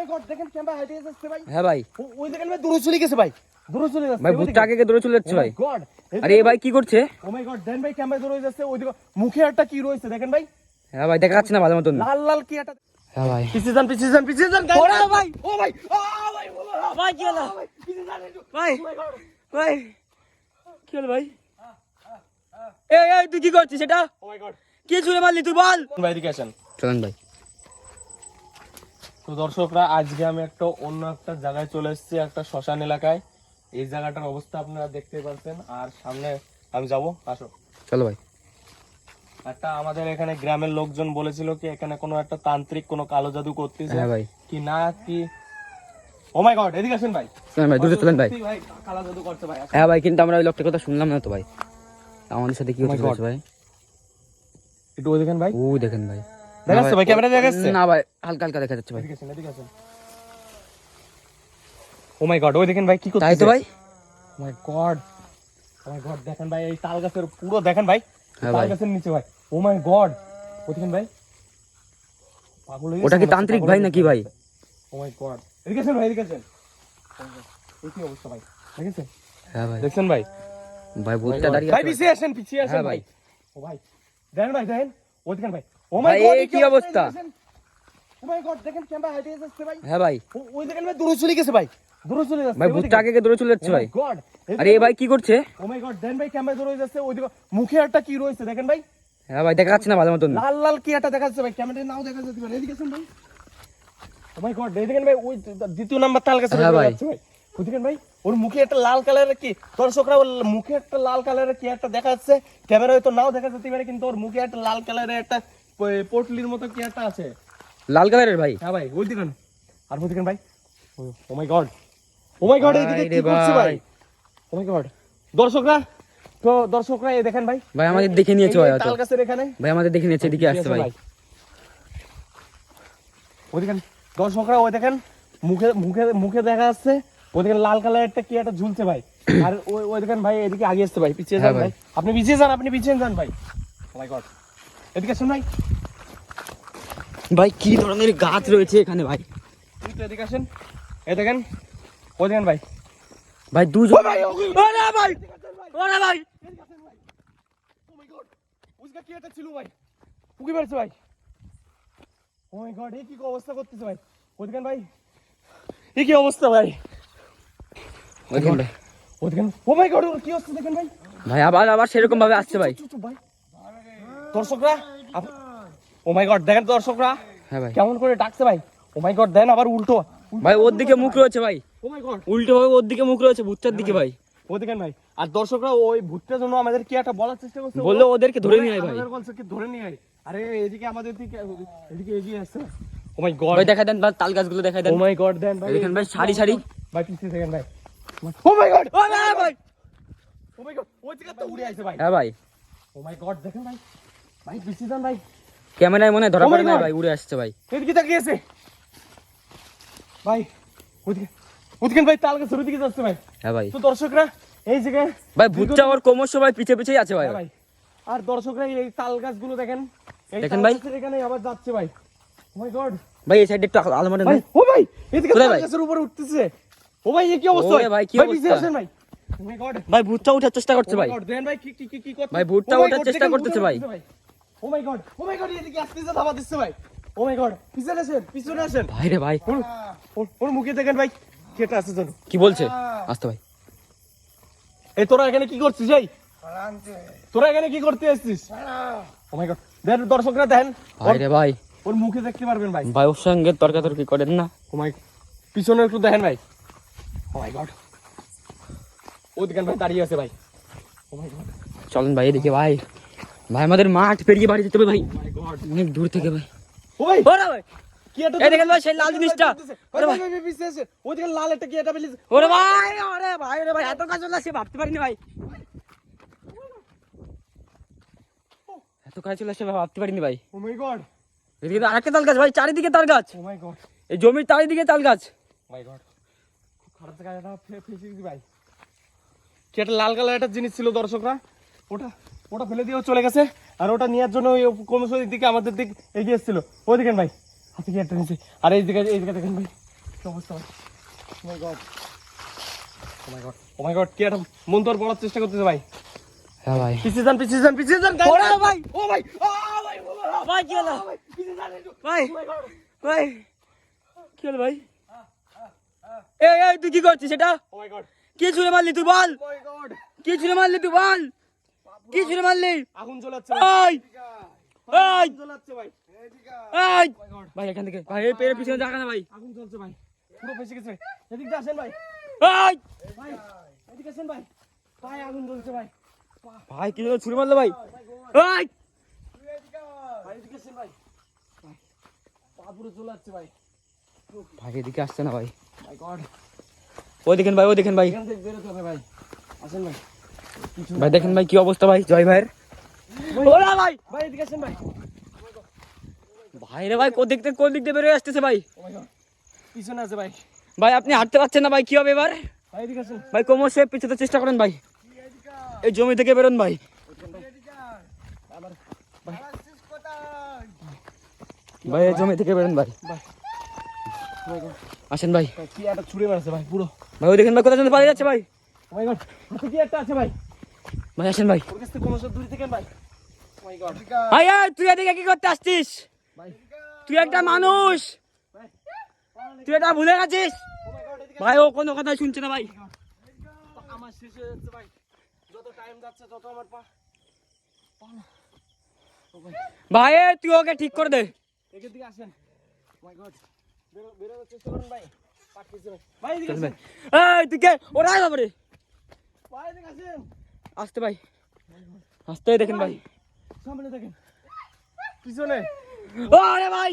মাই god দেখেন camera হাইটে যাচ্ছে ভাই। হ্যাঁ ভাই। ওই দেখেন ভাই দূরে চলে গেছে ভাই। দূরে চলে যাচ্ছে ভাই ভূতটা আগে আগে চলে যাচ্ছে ভাই? গড আরে এ ভাই কি করছে? ও মাই গড দেন ভাই ক্যামেরা দূরে যাচ্ছে ওইদিকে মুখে একটা কি রয়েছে দেখেন ভাই। হ্যাঁ ভাই দেখা যাচ্ছে না ভালো মতন। লাল লাল কি একটা হ্যাঁ ভাই। পিছিয়ে যান পিছিয়ে যান পিছিয়ে যান ওরে ভাই! ও ভাই ও ভাই ভাই, ভাই কি হলো ভাই পিছিয়ে যান একটু ভাই Oh! ভাই কি হলো ভাই? এই এই তুই কি করছিস এটা? ও মাই গড কি ছুড়ে মারলি তুই বল। ভাই এদিকে আসেন। চলেন ভাই। তো দর্শকরা আজকে আমি একটা অন্য একটা জায়গায় চলে এসেছি একটা শ্মশান এলাকায়। এই জায়গাটার অবস্থা আপনারা দেখতে পাচ্ছেন। আর সামনে আমি যাব আসো। চলো ভাই। একটা আমাদের এখানে গ্রামের লোকজন বলেছিল কি এখানে কোনো একটা তান্ত্রিক কোনো কালো জাদু করতেছে। হ্যাঁ ভাই। কি না কি? ও মাই গড এদিকে আসেন ভাই। ভাই দ্রুত চলেন ভাই। ভাই কালো জাদু করছে ভাই হ্যাঁ ভাই কিন্তু আমরা ওই লোকটার কথা শুনলাম না তো ভাই। আমাদের সাথে কি Oh হচ্ছে ভাই? একটু ওই দেখেন ভাই। ও দেখেন ভাই। দেখাচ্ছে ভাই ক্যামেরা দেখাচ্ছে? না ভাই হালকা হালকা দেখা যাচ্ছে ভাই ও মাই গড ওই দেখেন ভাই কি করছে তাই তো ভাই? Oh my God oh my god দেখেন ভাই এই তাল গাছের পুরো দেখেন ভাই হ্যাঁ তাল গাছের নিচে ভাই। ও মাই গড ও দেখেন ভাই। পাগল হয়ে ওটা কি তান্ত্রিক ভাই নাকি ভাই? ও মাই গড এদিকে আসেন ভাই এদিকে আসেন। এই কি অবস্থা ভাই দেখেছেন? হ্যাঁ ভাই। দেখছেন ভাই? ভাই ভূতটা দাঁড়িয়ে ভাই আছে পিছিয়ে আসেন পিছিয়ে আসেন হ্যাঁ ভাই। ভাই। ও ভাই দেখেন ভাই দেখেন ও দেখেন ভাই ও ভাই, মাই গড এই কি অবস্থা? ও মাই গড দেখেন ক্যামেরা হাইটে যাচ্ছে ভাই। হ্যাঁ ভাই। ওই দেখেন ভাই দূরে চলে গেছে ভাই। দূরে চলে যাচ্ছে ভাই ভূতটা আগে আগে চলে যাচ্ছে ভাই। গড আরে এ ভাই কি করছে? ও মাই গড দেন ভাই ক্যামেরা দূরে যাচ্ছে ওইদিকে। মুখে একটা কি রয়েছে দেখেন ভাই। হ্যাঁ ভাই দেখা যাচ্ছে না ভালো মতন। লাল লাল কি একটা দেখা যাচ্ছে ভাই ক্যামেরা নাও দেখা যাচ্ছে ভাই এদিকে ভাই। ও মাই গড দেখেন ভাই ওই দ্বিতীয় নাম্বার তাল গাছে হ্যাঁ ভাই। ভাই। ওর মুখে একটা লাল কালারের কি দর্শকরা ওর মুখে একটা লাল কালারের কি একটা দেখা যাচ্ছে ক্যামেরা হয়তো নাও দেখা যেতে পারে কিন্তু ওর মুখে একটা লাল কালারের একটা পটলির মতো কি একটা আছে? লাল কালারের ভাই। হ্যাঁ ভাই ওই দেখেন আর ওই দেখেন ভাই। Oh my God. Oh my god এইদিকে কি করছে ভাই। Oh my God. দর্শকরা তো দর্শকরা এই দেখেন ভাই। ভাই আমাদের দেখে নিয়েছে ভাই তাল গাছের এখানে। ভাই আমাদের দেখে নিয়েছে এদিকে আসছে ভাই। ওই দেখেন দর্শকরা ওই দেখেন মুখে মুখে মুখে দেখা যাচ্ছে ওই দেখেন লাল কালার একটা কি একটা ঝুলছে ভাই। আর ওই ওই দেখেন ভাই এদিকে আগে আসছে ভাই পিছিয়ে হ্যাঁ যান ভাই। ভাই। আপনি পিছিয়ে যান আপনি পিছিয়ে যান ভাই। ও মাই গড এদিকে আসেন ভাই। ভাই কি ধরনের গাছ রয়েছে এখানে ভাই? একটু এদিকে আসেন। এই দেখেন ওই দেখেন ভাই। ভাই দুজন ভাই, ও ভাই। ওরে ভাই! ওরে ভাই! ও মাই গড উসকা কি একটা ছিল ভাই? পুকি মারছে ভাই। ও মাই গড এই কি অবস্থা করতেছে ভাই? ওই দেখেন ভাই। এই কি অবস্থা ভাই? ওইখানে ভাই। ওই দেখেন। ও মাই গড কি হচ্ছে দেখেন ভাই। ভাই আবার আবার সেরকম ভাবে আসছে ভাই। ভাই। দর্শকরা ও মাই গড দেখেন দর্শকরা হ্যাঁ ভাই। কেমন করে ডাকছে ভাই। ও মাই গড দেন আবার উল্টো। ভাই ওর দিকে মুখ রয়েছে ভাই। ও মাই গড উল্টো ভাবে ওর দিকে মুখ রয়েছে ভূতটার দিকে ভাই। ও দেখেন ভাই আর দর্শকরা ওই ভূতটার জন্য আমাদের কি একটা বলার চেষ্টা করছে? বলল ওদেরকে ধরে নিয়ে আয় ভাই। বলছে কি ধরে নিয়ে আয়। আরে এদিকে আমাদের দিকে এদিকে এগিয়ে আসছে। ও মাই গড ভাই দেখা দেন বা তাল গাছগুলো দেখা দেন। ও মাই গড দেন ভাই। দেখেন ভাই সারি সারি। ভাই পিছিয়ে দেখেন ভাই। ও মাই গড ও ভাই ভাই। ও মাই গড ওই দিকে তো উড়ে আইছে ভাই। হ্যাঁ ভাই। ও মাই গড দেখেন ভাই। ভাই ক্যামেরায় মনে ধরা Oh পড়ে না ভাই উড়ে আসছে ভাই। এদিকে তাকিয়েছে ভাই ওদিকে ওদিকে ভাই তাল গাছের ওদিকে যাচ্ছে ভাই। হ্যাঁ ভাই। তো দর্শকরা এই জায়গায় ভাই ভূতটা ওর ক্রমশ ভাই পিছে পিছেই আছে ভাই। হ্যাঁ ভাই। আর দর্শকরা এই তাল গাছগুলো দেখেন দেখেন ভাই। এখানে আবার যাচ্ছে ভাই। ও মাই গড ভাই এই সাইডে একটু আলো মারেন ভাই ও ভাই এদিকে তাল গাছের উপরে উঠতেছে। ও ভাই কি অবস্থা? ভাই, কি অবস্থা? ভাই। মাই গড ভাই ভূতটা ওঠার চেষ্টা করছে ভাই। ভাই Oh ওঠার চেষ্টা করতেছে ভাই। Oh my God oh my god এদিকে আসতেছে ধাবা দিচ্ছে ভাই। ও মাই গড পিছনে আসেন পিছনে আসেন। ভাই রে ভাই। ওর- মুখে দেখেন ভাই কেটে জানো কি বলছে? আসতে ভাই। এই তোরা এখানে কি করছিস এই? তোরা এখানে কি করতে এসেছিস? ও মাই গড দেন দর্শকরা দেন। ভাই রে ভাই। ওর মুখে দেখতে পারবেন ভাই। ভাই ওর সঙ্গে তর্কাতর্কি করেন না। ও মাই পিছনে একটু দেখেন ভাই। ও মাই গড ও দেখেন ভাই দাঁড়িয়ে আছে ভাই। ও মাই গড চলেন ভাই এদিকে ভাই। ভাই আমাদের মাঠ পেরিয়ে বাড়ি যেতে হবে ভাই। অনেক দূর থেকে ভাই। ভাই ভাই। কি একটা দেখেন ভাই, সেই লাল জিনিসটা। ওরে ভাই। ভাই ওই দেখেন লাল একটা কি একটা বেরিয়েছে ওরে ভাই ওরে ভাই ওরে ভাই এত কাজ চলে ভাবতে পারিনি ভাই। এত কাজ চলে আসছে ভাই, ভাবতে পারিনি ভাই। ও মাই গড এদিকে আরেকটা তাল গাছ ভাই চারিদিকে তাল গাছ। ও মাই গড এই জমির চারিদিকে তাল গাছ। মাই গড খুব খারাপ জায়গা এটা ফেসে ভাই। কি একটা লাল কালার একটা জিনিস ছিল দর্শকরা? ওটা ওটা ফেলে দিয়েও চলে গেছে আর ওটা নেওয়ার জন্য ওই কমিশনের দিকে আমাদের দিক এগিয়ে এসেছিল। ওই দেখেন ভাই হাতে কি একটা নিচে আর এই দিকে এই দিকে দেখেন ভাই কি অবস্থা ভাই। ও my God my God oh my God কি একটা মন্তর পড়ার চেষ্টা করতেছে ভাই। হ্যাঁ ভাই। পিছিয়ে যান পিছিয়ে যান পিছিয়ে যান ভাই! ও ভাই ও ভাই কি হলো? ভাই পিছিয়ে যান একটু ভাই ও মাই গড ভাই কি হলো ভাই? এই এই তুই কি করছিস এটা? ও মাই গড কি ছুঁড়ে মারলি তুই বল? ও মাই গড কি ছুঁড়ে মারলি তুই বল? কি ছুঁড়ে মারলি? আগুন জ্বলাচ্ছে ভাই। এই এই। জ্বলাচ্ছে ভাই। এই। ও মাই গড ভাই এখান থেকে। ভাই এই পেরের পিছনে দেখা না ভাই। আগুন জ্বলছে ভাই। পুরো ফেসে গেছে এদিক দিয়ে আসেন ভাই। এই। ভাই এদিকে আসেন ভাই। পায়ে আগুন জ্বলছে ভাই। ভাই কি ছুঁড়ে মারলো ভাই। এই। ভাই এদিকে আসেন ভাই। ভাই, পা পুরো জ্বলাচ্ছে ভাই। ভাই এদিকে আসছে না ভাই। মাই গড ও দেখেন ভাই ও দেখেন ভাই। এখান থেকে বেরোতে হবে ভাই। আসেন ভাই। ভাই দেখেন ভাই কি অবস্থা ভাই? জয় ভাইয়ের। ওরা ভাই! ভাই এদিকে আসেন ভাই। ভাই রে ভাই কোন দিক থেকে কোন দিক দিয়ে বেরোয় আসতেছে ভাই। গড পিছনে আছে ভাই। ভাই আপনি হাঁটতে পারছেন না ভাই কি হবে এবার? ভাই এদিকে আসেন। ভাই কোমর সে পিছাতে চেষ্টা করেন ভাই। এই জমি থেকে বেরোন ভাই। ভাই এই জমি থেকে বেরোন ভাই। আসেন ভাই। কি একটা ছুড়ে মারছে ভাই পুরো। ভাই ওই দেখেন ভাই কোথায় যেন পালিয়ে যাচ্ছে ভাই। মাই গড কি একটা আছে ভাই? ভাই আসেন ভাই। ওর কাছ থেকে দূরে থেকে ভাই। মাই গড এই, তুই এদিকে কি করতে আসছিস? ভাই। তুই একটা মানুষ। তুই এটা ভুলে গেছিস? এদিকে ভাই ও কোনো কথা শুনছে না ভাই। আমার শেষ হয়ে যাচ্ছে ভাই। যত টাইম যাচ্ছে তত আমার পা পা না। ও ভাই ভাই তুই ওকে ঠিক করে দে। এদিকে দিকে আসেন। মাই গড বেরো বেরোনোর চেষ্টা করুন ভাই। পাঠিয়েছে ভাই। ভাই এদিকে আসেন। এই তুই কে? ওরা বাবারে আসতে ভাই। আসতে দেখেন ভাই। সামনে দেখেন। পিছনে। আরে ভাই!